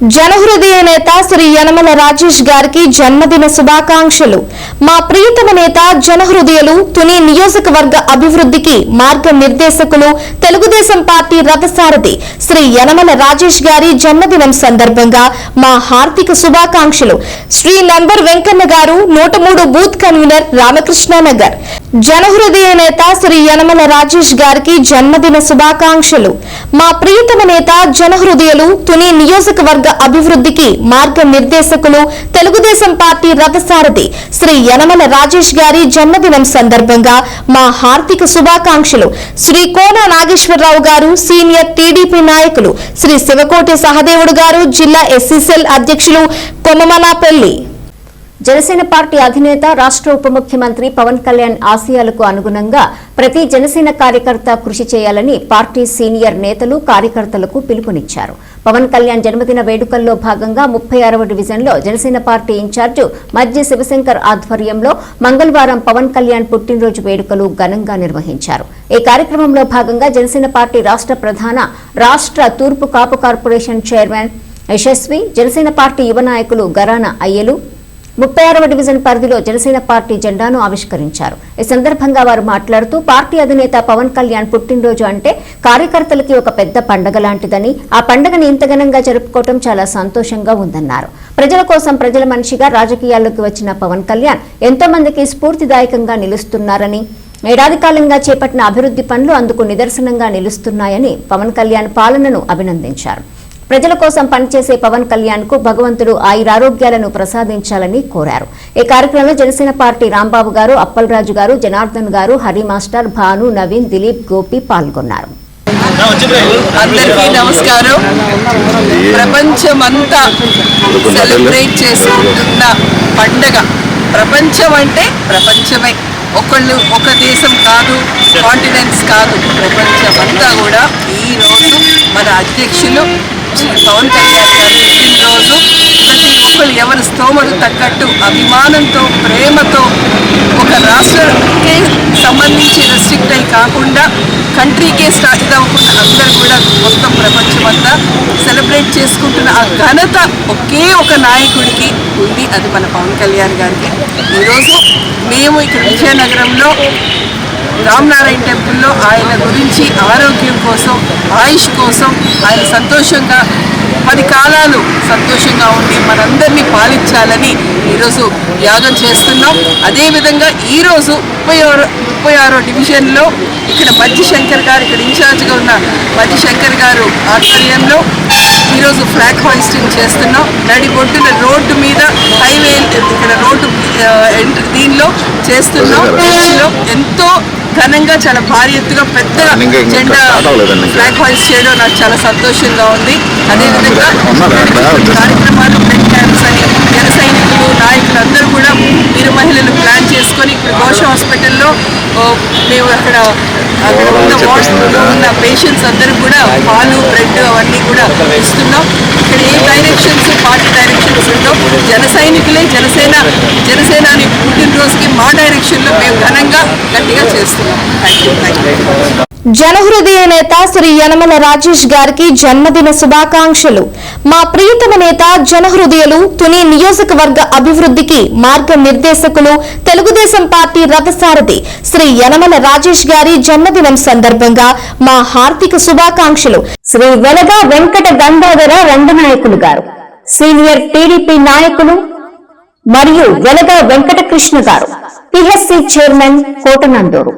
జనహృదయ నేత శ్రీ యనమల రాజేష్ గారికి జన్మదిన శుభాకాంక్షలు. మా ప్రియతమ నేత జనహృదయులు తుని నియోజకవర్గ అభివృద్ధికి మార్గ నిర్దేశకులు తెలుగుదేశం పార్టీ రథసారథి శ్రీ యనమల రాజేష్ గారి జన్మదినం సందర్భంగా మా హార్దిక శుభాకాంక్షలు. శ్రీ నంబర్ వెంకన్న గారు నూట మూడు బూత్ కన్వీనర్ రామకృష్ణానగర్. జనహృదయ నేత శ్రీ యనమల రాజేష్ గారికి జన్మదిన శుభాకాంక్షలు. మా ప్రియతమ నేత జనహృదయులు తుని నియోజకవర్గ అభివృద్ధికి మార్గ నిర్దేశకులు తెలుగుదేశం పార్టీ రథసారథి శ్రీ యనమల రాజేష్ గారి జన్మదినం సందర్భంగా మా హార్దిక శుభాకాంక్షలు. శ్రీ కోన నాగేశ్వరరావు గారు సీనియర్ టీడీపీ నాయకులు శ్రీ శివకోటి సహదేవుడు గారు జిల్లా ఎస్సీసెల్ అధ్యక్షులు కొమమలాపల్లి జనసేన పార్టీ అధినేత రాష్ట్ర ఉప ముఖ్యమంత్రి పవన్ కళ్యాణ్ ఆశయాలకు అనుగుణంగా ప్రతి జనసేన కార్యకర్త కృషి చేయాలని పార్టీ సీనియర్ నేతలు కార్యకర్తలకు పిలుపునిచ్చారు. పవన్ కళ్యాణ్ జన్మదిన వేడుకల్లో భాగంగా ముప్పై ఆరవ డివిజన్లో జనసేన పార్టీ ఇన్ఛార్జు మధ్య శివశంకర్ ఆధ్వర్యంలో మంగళవారం పవన్ కళ్యాణ్ పుట్టినరోజు వేడుకలు ఘనంగా నిర్వహించారు. ఈ కార్యక్రమంలో భాగంగా జనసేన పార్టీ రాష్ట్ర ప్రధాన రాష్ట్ర తూర్పు Kapu corporation chairman Yashasvi Janasena party యువ నాయకులు గరాన అయ్యలు ముప్పై ఆరవ డివిజన్ పరిధిలో జనసేన పార్టీ జెండాను ఆవిష్కరించారు. ఈ సందర్భంగా వారు మాట్లాడుతూ పార్టీ అధినేత పవన్ కళ్యాణ్ పుట్టినరోజు అంటే కార్యకర్తలకి ఒక పెద్ద పండగ లాంటిదని ఆ పండగని ఇంత ఘనంగా జరుపుకోవటం చాలా సంతోషంగా ఉందన్నారు. ప్రజల కోసం ప్రజల మనిషిగా రాజకీయాల్లోకి వచ్చిన పవన్ కళ్యాణ్ ఎంతో మందికి స్ఫూర్తిదాయకంగా నిలుస్తున్నారని ఏడాది కాలంగా చేపట్టిన అభివృద్ధి పనులు అందుకు నిదర్శనంగా నిలుస్తున్నాయని పవన్ కళ్యాణ్ పాలనను అభినందించారు. ప్రజల కోసం పనిచేసే పవన్ కళ్యాణ్కు భగవంతుడు ఆయురారోగ్యాలను ప్రసాదించాలని కోరారు. ఈ కార్యక్రమంలో జనసేన పార్టీ రాంబాబు గారు అప్పలరాజు గారు జనార్దన్ గారు హరి మాస్టర్ భాను నవీన్ దిలీప్ గోపి పాల్గొన్నారు. అందరికీ నమస్కారం. ప్రపంచమంతా సెలబ్రేట్ చేసుకుంటున్న పండగ ప్రపంచం అంటే ప్రపంచమే. ఒకళ్ళు ఒక దేశం కాదు కాంటినెంట్స్ కాదు ప్రపంచమంతా కూడా. ఈ రోజు మన అధ్యక్షులు పవన్ కళ్యాణ్ గారి పుట్టినరోజు ప్రతి ఒక్కరు ఎవరి స్తోమకు తగ్గట్టు అభిమానంతో ప్రేమతో ఒక రాష్ట్రానికి సంబంధించి రెస్ట్రిక్ట్ అయి కాకుండా కంట్రీకే స్టార్ట్ అవ్వకుండా అందరూ కూడా మొత్తం ప్రపంచం అంతా సెలబ్రేట్ చేసుకుంటున్న ఆ ఘనత ఒకే ఒక నాయకుడికి ఉంది. అది మన పవన్ కళ్యాణ్ గారికి. ఈరోజు మేము ఇక్కడ విజయనగరంలో రామనారాయణ టెంపుల్లో ఆయన గురించి ఆరోగ్యం కోసం ఆయుష్ కోసం ఆయన సంతోషంగా పది కాలాలు సంతోషంగా ఉండి మనందరినీ పాలించాలని ఈరోజు యాగం చేస్తున్నాం. అదేవిధంగా ఈరోజు ముప్పై ఆరో ముప్పై ఆరో డివిజన్లో ఇక్కడ మధ్య శంకర్ గారు ఇక్కడ ఇన్ఛార్జ్గా ఉన్న మధ్య శంకర్ గారు ఆధ్వర్యంలో ఈరోజు ఫ్లాగ్ హాయిస్టింగ్ చేస్తున్నాం. నడిబొడ్డున రోడ్డు మీద హైవే ఇక్కడ రోడ్డు ఎంట్రీ దీనిలో చేస్తున్నాం. ఎంతో ఘనంగా చాలా భారీ ఎత్తుగా పెద్ద జెండా. ఫ్లాగ్ హాయిస్ట్ చేయడం నాకు చాలా సంతోషంగా ఉంది అదేవిధంగా. కార్యక్రమాలు బ్లడ్ క్యాంప్స్ అని జన సైనికులు నాయకులు అందరూ కూడా వీరు మహిళలు ప్లాన్ చేసుకొని ఇప్పుడు ఘోష హాస్పిటల్లో మేము అక్కడ అక్కడ ఉన్న వార్డ్స్లో ఉన్న పేషెంట్స్ అందరూ కూడా పాలు బ్రెడ్ అవన్నీ కూడా ఇస్తున్నాం ఇక్కడ ఏ డైరెక్షన్స్ పార్టీ డైరెక్షన్స్ జన సైనికులే జనసేన జనసేనాని పుట్టినరోజుకి మా డైరెక్షన్లో మేము ఘనంగా గట్టిగా చేస్తున్నాం. థ్యాంక్ యూ జనహృదయ నేత శ్రీ యనమల రాజేష్ గారికి జన్మదిన శుభాకాంక్షలు. మా ప్రియతమ నేత జనహృదయులు తుని నియోజకవర్గ అభివృద్ధికి మార్గ నిర్దేశకులు తెలుగుదేశం పార్టీ రథసారథి శ్రీ యనమల రాజేష్ గారి జన్మదినం సందర్భంగా మా హార్దిక శుభాకాంక్షలు. శ్రీ వెలగ వెంకట గంగాధర రంగనాయకులు గారు. సీనియర్ టీడీపీ నాయకులు మరియు వెలగ వెంకటకృష్ణ గారు పిహెచ్సి చైర్మన్ కోటనందూరు.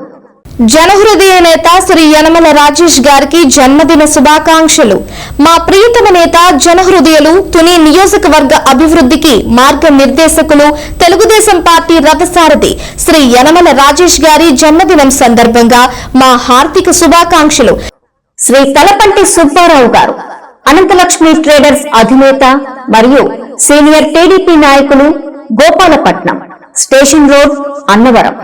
జనహృదయ నేత శ్రీ యనమల రాజేష్ గారికి జన్మదిన శుభాకాంక్షలు. మా ప్రియతమ నేత జనహృదయులు తుని నియోజకవర్గ అభివృద్ధికి మార్గ నిర్దేశకులు తెలుగుదేశం పార్టీ రథసారథి శ్రీ యనమల రాజేష్ గారి జన్మదినం సందర్భంగా మా హార్దిక శుభాకాంక్షలు. శ్రీ తలపంటి సుబ్బారావు గారు అనంతలక్ష్మి ట్రేడర్స్ అధినేత మరియు సీనియర్ టీడీపీ నాయకులు గోపాలపట్నం స్టేషన్ రోడ్ అన్నవరం.